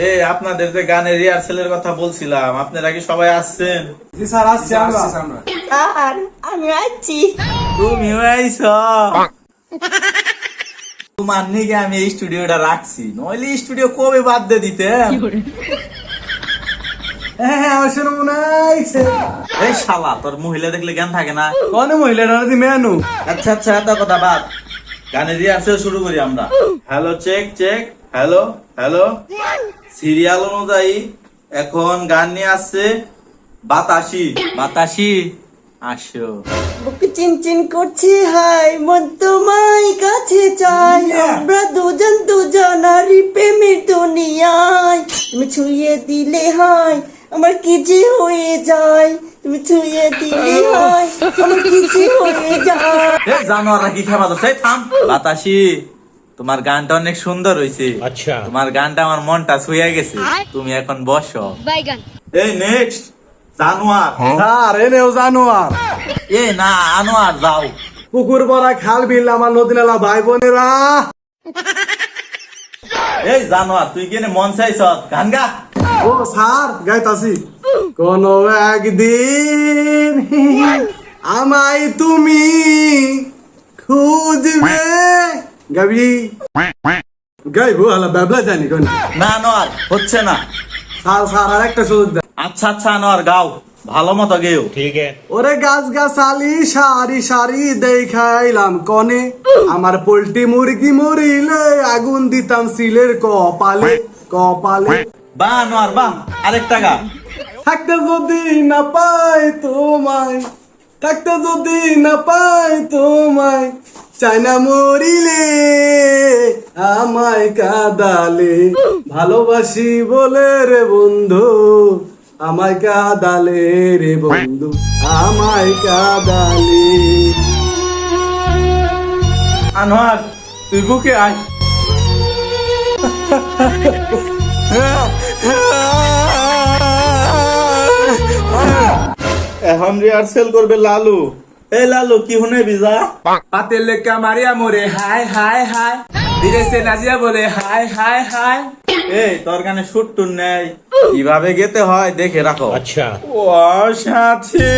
এ আপনাদের যে গানের রিহার্সেলের কথা বলছিলাম আপনারা কি সবাই আসছেন? জি স্যার আসছি আমরা। আর আমি আছি তুমি আইছ? তোমার নিকে আমি এই স্টুডিওটা রাখছি। নইলে স্টুডিও কবে বাদ দিয়ে দিতে হ্যাঁ হ্যাঁ আমার শুনে মনে এই শালা তোর মহিলা দেখলে জ্ঞান থাকে না? কোন মহিলা রাজি মেনু। আচ্ছা আচ্ছা এত কথা বাদ। গানের রিহার্সেল শুরু করি আমরা। Hello check check hello hello serial অনুযায়ী এখন গান নিয়ে আসছে বাতাসি। বাতাসি? আসো। বুক চিনচিন করছে হাই মন তোমায় কাছে চাই। আমরা দুজন দুজনারই প্রেমের দুনিয়ায়। তুমি ছুঁয়ে দিলে হাই আমার কি যে হয়ে যায়? তুমি ছুঁয়ে দিলে হাই আমার কি যে হয়ে যায়? এ জানোয়াররা কি খাবার যাচ্ছে? থাম। বাতাসি। তোমার গানটা অনেক সুন্দর হয়েছে আচ্ছা। তোমার গানটা আমার মনটা ছুঁয়ে গেছে। তুমি এখন বসো। এই নেক্সট জানোয়ার। স্যার এনেও জানো এ না আনোয়ার যাও। পুকুর খাল বিল আমার নদী নালা ভাই বোনেরা এই জানোয়ার তুই কেনে মন চাইছ গান গা। ও স্যার গাইতাছি। কোন একদিন আমায় তুমি খুঁজবে। গাবি। আলা জানি কোন। না হচ্ছে না। সাল আর একটা সুযোগ আচ্ছা আচ্ছা গাও। ভালো মতো গেও। ঠিক ওরে গাছ সারি সারি দেখাইলাম কনে। আমার পোল্ট্রি মুরগি মরিলে আগুন দিতাম সিলের কপালে কপালে। বা নোয়ার বা আরেকটা গা। থাকতে যদি না পাই তোমায় থাকতে যদি না পাই তোমায় চাইনা মরিলে আমায় কাদালে। ভালোবাসি বলে রে বন্ধু আমায় কাদালে রে বন্ধু আমায় কাদালে। আনোয়ার তুই বুকে আয়। এখন রিহার্সেল করবে লালু। এ লালু কি হুনে বিজা? পাতে লেখা মারিয়া মোরে হাই হাই হাই। দিরেছে নাজিয়া বলে হাই হাই হাই। এই তোর গানে সুর নেই। কীভাবে গেতে হয় দেখে রাখো। আচ্ছা। ও সাথী।